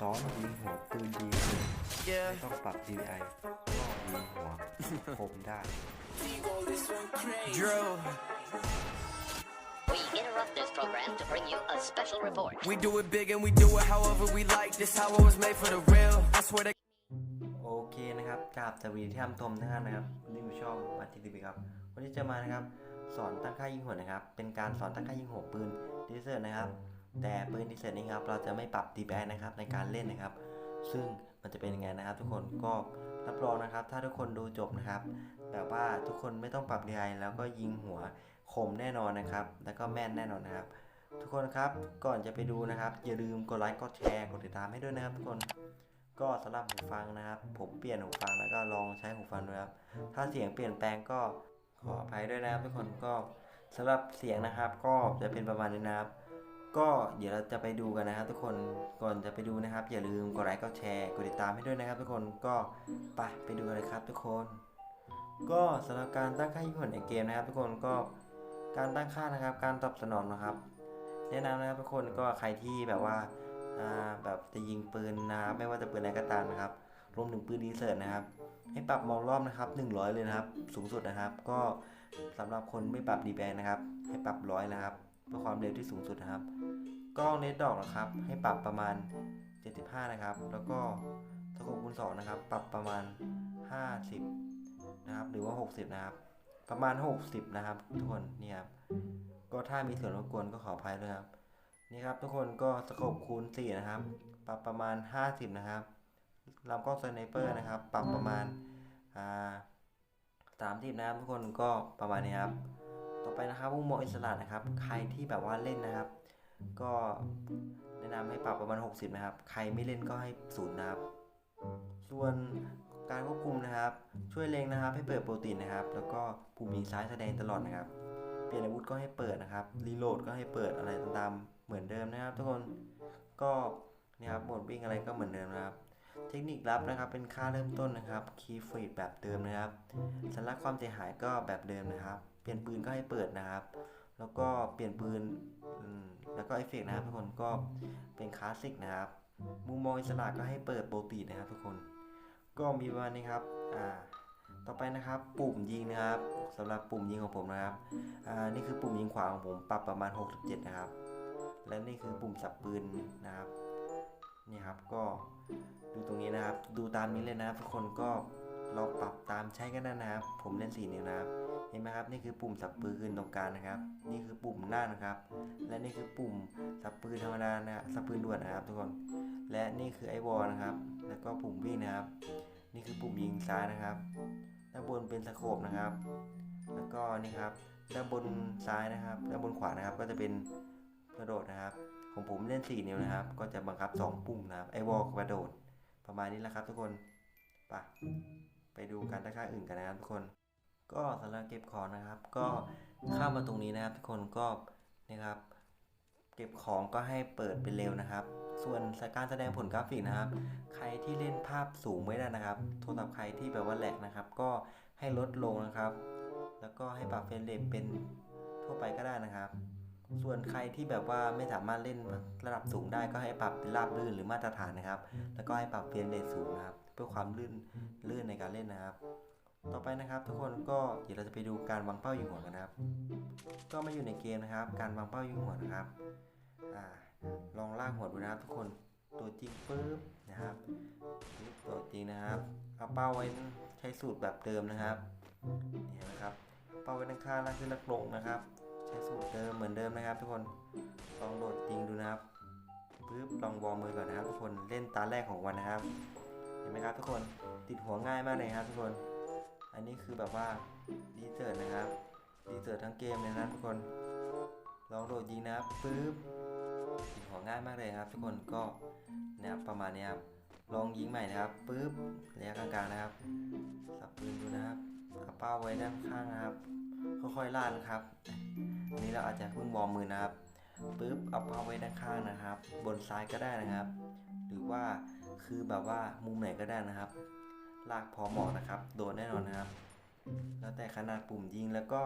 ซ้อนยิงหัวปืนดีขึ้นไม่ต้องปรับ DPI ก็ยิงหัวคมได้ Drill. We interrupt this program to bring you a special report. We do it big and we do it however we like. This how it was made for the real. I swear to โอเคนะครับกราบสวัสดีที่ทำทมทุกท่านนะครับวันนี้อยู่ช่องมาทีทีครับ วันนี้จะมานะครับ สอนตั้งค่ายิงหัวนะครับ เป็นการสอนตั้งค่ายิงหัวปืนดีเซอร์นะครับ แต่ปืนดีเซอร์นี้ครับเราจะไม่ปรับ DPI นะครับในการเล่นนะครับ ซึ่งมันจะเป็นยังไงนะครับ ทุกคนก็รับรองนะครับ ถ้าทุกคนดูจบนะครับแบบว่าทุกคนไม่ต้องปรับ DPI แล้วก็ยิงหัวคมแน่นอนนะครับ แล้วก็แม่นแน่นอนนะครับ ทุกคนครับก่อนจะไปดูนะครับ อย่าลืมกดไลค์กดแชร์กดติดตามให้ด้วยนะครับ ทุกคนก็สำหรับหูฟังนะครับ ผมเปลี่ยนหูฟังแล้วก็ลองใช้หูฟังดูครับถ้าเสียงเปลี่ยนแปลงก็ขออภัยด้วยนะครับ ทุกคนก็สำหรับเสียงนะครับ ก็จะเป็นประมาณนี้นะครับ ก็เดี๋ยวเราจะไปดูกันนะครับ ทุกคนก่อนจะไปดูนะครับ อย่าลืมกดไลค์กดแชร์กดติดตามให้ด้วยนะครับ ทุกคนก็ไปไปดูกันเลยครับ ทุกคน ก็สำหรับการตั้งค่ายิงผลในเกมนะครับ ทุกคนก็การตั้งค่านะครับ การตอบสนองนะครับ แนะนำนะครับทุกคนก็ใครที่แบบว่าแบบจะยิงปืนนะครับไม่ว่าจะปืนอะไรก็ตามนะครับ รวมถึงปืนดีเซอร์นะครับ ให้ปรับมองรอบนะครับ 100 เลยนะครับ สูงสุดนะครับ ก็สำหรับคนไม่ปรับดีแบนนะครับ ให้ปรับร้อยนะครับเพื่อความเร็วที่สูงสุดนะครับ กล้องเนตดอกนะครับ ให้ปรับประมาณ 75 นะครับ แล้วก็สโคปคูณ2นะครับ ปรับประมาณ 50 นะครับ หรือว่า 60 นะครับ ประมาณ 60 นะครับ ทุกคนนี่ครับ ก็ถ้ามีส่วนรบกวนก็ขออภัยด้วยครับ นี่ครับทุกคนก็สโคปคูณ 4 นะครับ ปรับประมาณ 50 นะครับลำกล้องสไนเปอร์นะครับ ปรับประมาณอ่าสามสิบนะครับทุกคนก็ประมาณนี้ครับ ต่อไปนะครับมุมมองอิสระนะครับ ใครที่แบบว่าเล่นนะครับ ก็แนะนำให้ปรับประมาณ 60 นะครับ ใครไม่เล่นก็ให้ศูนย์นะครับ ส่วนการควบคุมนะครับ ช่วยเล็งนะครับ ให้เปิดโปรตีนนะครับ แล้วก็ปุ่มยิงซ้ายแสดงตลอดนะครับ เปลี่ยนอาวุธก็ให้เปิดนะครับ รีโหลดก็ให้เปิดอะไรตามๆเหมือนเดิมนะครับ ทุกคน ก็นี่ยครับโหมดวิ่งอะไรก็เหมือนเดิมนะครับ เทคนิคลับนะครับ เป็นค่าเริ่มต้นนะครับ คีย์ฟรีดแบบเดิมนะครับสัญลักษณ์ความเสียหายก็แบบเดิมนะครับ เปลี่ยนปืนก็ให้เปิดนะครับ แล้วก็เปลี่ยนปืนแล้วก็เอฟเฟกต์นะครับทุกคนก็เป็นคลาสสิกนะครับมุมมองอิสระก็ให้เปิดโปรตีนะครับทุกคน ก็มีประมาณนี้ครับอ่าต่อไปนะครับปุ่มยิงนะครับสำหรับปุ่มยิงของผมนะครับอ่านี่คือปุ่มยิงขวาของผมปรับประมาณ 67 นะครับ และนี่คือปุ่มสับปืนนะครับนี่ครับก็ดูตรงนี้นะครับ ดูตามนี้เลยนะครับ ทุกคนก็เราปรับตามใช้กันนะครับ ผมเล่นสีนิ้วนะครับ เห็นไหมครับ นี่คือปุ่มสับปืนตรงกลางนะครับ นี่คือปุ่มหน้านะครับ และนี่คือปุ่มสับปืนธรรมดานะสับปืนด่วนนะครับ ทุกคน และนี่คือไอวอลนะครับ แล้วก็ปุ่มวิ่งนะครับ นี่คือปุ่มยิงซ้ายนะครับ ด้านบนเป็นสโคปนะครับ แล้วก็นี่ครับ ด้านบนซ้ายนะครับ ด้านบนขวานะครับ ก็จะเป็นกระโดดนะครับ ของผมเล่น 4 นิ้วนะครับ ก็จะบังคับ 2 ปุ่มนะครับ ไอวอลกระโดด ประมาณนี้แหละครับ ทุกคน ไป ไปดูการตั้งค่าอื่นกันนะครับทุกคน ก็สำหรับเก็บของนะครับ ก็เข้ามาตรงนี้นะครับ ทุกคนก็นะครับ เก็บของก็ให้เปิดเป็นเร็วนะครับ ส่วนการแสดงผลกราฟิกนะครับ ใครที่เล่นภาพสูงไม่ได้นะครับ โทรศัพท์ใครที่แบบว่าแหลกนะครับ ก็ให้ลดลงนะครับ แล้วก็ให้ปรับเฟรมเรทเป็นทั่วไปก็ได้นะครับ ส่วนใครที่แบบว่าไม่สามารถเล่นระดับสูงได้ก็ให้ปรับเป็นราบลื่นหรือมาตรฐานนะครับ แล้วก็ให้ปรับเฟรมเรทสูงนะครับ เพื่อความลื่นลื่นในการเล่นนะครับ ต่อไปนะครับทุกคนก็เดี๋ยวเราจะไปดูการวางเป้ายิงหัวกันนะครับ ก็มาอยู่ในเกมนะครับ การวางเป้ายิงหัวนะครับอ่าลองลากหัวดูนะครับทุกคนตัวจริงปุ๊บนะครับตัวจริงนะครับเอาเป้าไว้ใช้สูตรแบบเดิมนะครับนี่เห็นไหมครับ เป้าไว้ด้านข้างล่างขึ้นล่างลงนะครับ ใช้สูตรเดิมเหมือนเดิมนะครับ ทุกคนลองโหลดจริงดูนะครับปึ๊บลองวอร์มมือก่อนนะครับ ทุกคนเล่นตาแรกของวันนะครับ เห็นไหมครับ ทุกคนติดหัวง่ายมากเลยครับ ทุกคน อันนี้คือแบบว่าดีเซอร์นะครับดีเซอร์ทั้งเกมเลยนะทุกคน ลองโหลดยิงนะครับปึ๊บติดหัวง่ายมากเลยครับ ทุกคนก็นะครับประมาณนี้ครับลองยิงใหม่นะครับปึ๊บระยะกลางๆนะครับสับปืนดูนะครับเอาเป้าไว้ด้านข้างนะครับ ค่อยๆล่านนะครับอันนี้เราอาจจะเพิ่งวอร์มมือนะครับปึ๊บเอาเป้าไว้ด้านข้างนะครับ บนซ้ายก็ได้นะครับ หรือว่าคือแบบว่ามุมไหนก็ได้นะครับ ลากพอเหมาะนะครับ โดนแน่นอนนะครับ แล้วแต่ขนาดปุ่มยิงแล้วก็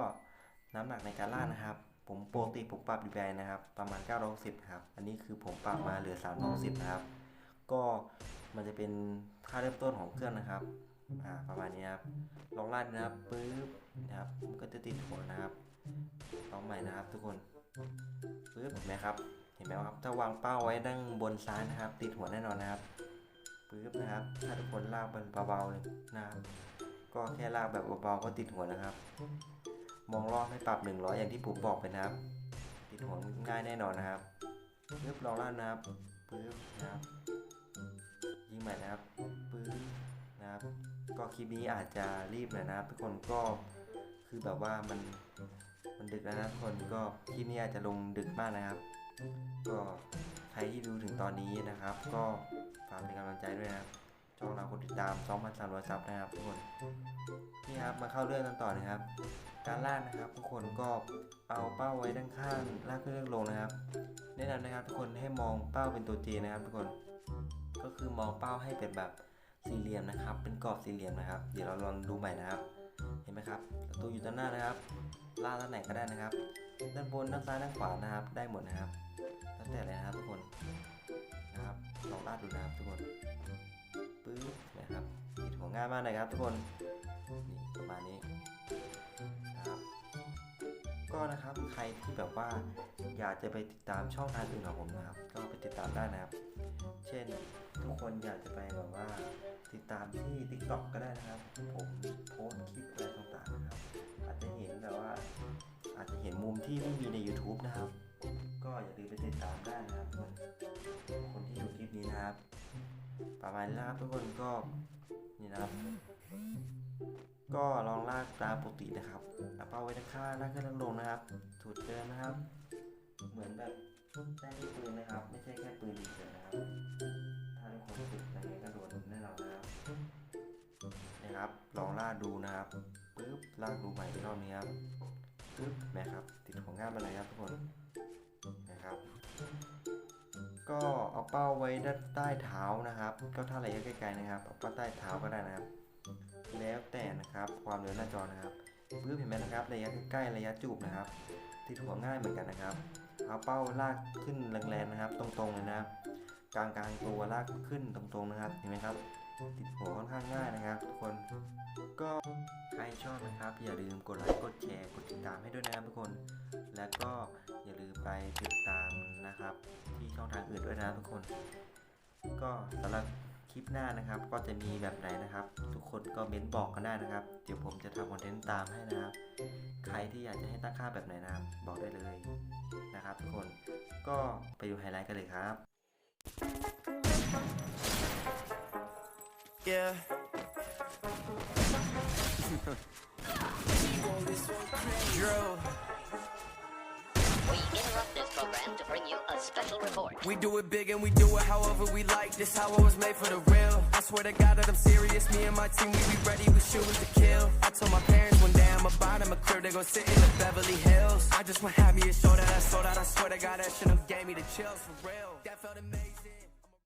น้ำหนักในการล่านะครับ ผมโปกติผมปรับ DPI นะครับ ประมาณ960ครับ อันนี้คือผมปรับมาเหลือ360นะครับ ก็มันจะเป็นค่าเริ่มต้นของเครื่องนะครับ อ่า ประมาณนี้ครับ ลองลาดนะครับปึ๊บนะครับก็จะติดหัวนะครับ ลองใหม่นะครับ ทุกคนปึ๊บเห็นไหมครับ เห็นไหมครับ ถ้าวางเป้าไว้ด้านบนซ้ายนะครับ ติดหัวแน่นอนนะครับ ปึ๊บนะครับ ถ้าทุกคนลากมันเบาๆเลยนะครับ ก็แค่ลากแบบเบาๆก็ติดหัวนะครับ มองรอบให้ปรับ 100 อย่างที่ผมบอกไปนะครับ ติดหัวง่ายแน่นอนนะครับปึ๊บลองลากนะครับปึ๊บนะครับ ยิงใหม่นะครับปึ๊บนะครับ ก็คลิปนี้อาจจะรีบหน่อยนะครับ ทุกคนก็คือแบบว่ามันมันดึกแล้วนะทุกคนก็คลิปนี้อาจจะลงดึกมากนะครับ ก็ ใครที่ดูถึงตอนนี้นะครับ ก็ฝากเป็นกำลังใจด้วยนะครับช่องเราคนติดตาม2,300ซับนะครับทุกคนนี่ครับมาเข้าเรื่องกันต่อนะครับ การลากนะครับ ทุกคนก็เอาเป้าไว้ด้านข้างลากขึ้นเรื่องลงนะครับ แนะนำนะครับทุกคนให้มองเป้าเป็นตัวจีนะครับ ทุกคนก็คือมองเป้าให้เป็นแบบสี่เหลี่ยมนะครับ เป็นกรอบสี่เหลี่ยมนะครับ เดี๋ยวเราลองดูใหม่นะครับ เห็นไหมครับประตูอยู่ด้านหน้านะครับลากด้านไหนก็ได้นะครับ ด้านบนด้านซ้ายด้านขวานะครับ ได้หมดนะครับแล้วแต่เลยนะครับทุกคนนะครับลองลากดูนะครับทุกคนปึ๊บนะครับติดหัวง่ายมากเลยครับ ทุกคนนี่ประมาณนี้นะครับ ก็นะครับใครที่แบบว่าอยากจะไปติดตามช่องทางอื่นของผมนะครับ ก็ไปติดตามได้นะครับ เช่นทุกคนอยากจะไปแบบว่าติดตามที่ TikTok ก็ได้นะครับ ผมโพสต์คลิปอะไรต่างๆนะครับ อาจจะเห็นแบบว่า ที่ไม่มีใน YouTube นะครับ ก็อย่าลืมไปติดตามได้นะครับทุกคนคนที่ดูคลิปนี้นะครับ ประมาณนี้นะครับทุกคนก็นี่นะครับ ก็ลองลากตามปกตินะครับเอาเป้าไว้ด้านข้างลากขึ้นลงนะครับถูดเดินนะครับ เหมือนแบบได้ที่ปืนนะครับ ไม่ใช่แค่ปืนเฉยนะครับ ถ้าทุกคนฝึกอะไรเงี้ยก็โดนแน่นอนนะครับนะครับ ลองลากดูนะครับปึ๊บลากดูใหม่อีกรอบนี้ครับ นะครับ ติดของง่ายมาเลยครับทุกคนนะครับ ก็เอาเป้าไว้ด้านใต้เท้านะครับ ก็ถ้าระยะไกลๆนะครับเอาเป้าใต้เท้าก็ได้นะครับ แล้วแต่นะครับความเร็วหน้าจอนะครับปึ๊บเห็นไหมนะครับระยะใกล้ๆระยะจูบนะครับ ติดหัวง่ายเหมือนกันนะครับเอาเป้าลากขึ้นแรงๆนะครับ ตรงๆเลยนะครับกลางๆตัวลากขึ้นตรงๆนะครับเห็นไหมครับ ติดหัวค่อนข้างง่ายนะครับ ทุกคนก็ใครชอบนะครับ อย่าลืมกดไลค์กดแชร์กดติดตามให้ด้วยนะครับทุกคน แล้วก็อย่าลืมไปติดตามนะครับ ที่ช่องทางอื่นด้วยนะทุกคน ก็สำหรับคลิปหน้านะครับ ก็จะมีแบบไหนนะครับ ทุกคนก็เม้นบอกกันได้นะครับ เดี๋ยวผมจะทำคอนเทนต์ตามให้นะครับ ใครที่อยากจะให้ตั้งค่าแบบไหนนะครับบอกได้เลยนะครับ ทุกคนก็ไปดูไฮไลท์กันเลยครับ Yeah. Drill. We interrupt this program to bring you a special report. We do it big and we do it however we like. This how I was made for the real. I swear to God that I'm serious. Me and my team, we be ready. We shooting to kill. I told my parents one day I'm about them a crib. They gon' sit in the Beverly Hills. I just want to have me a show that I sold out. I swear to God that shit done gave me the chills for real. That felt amazing.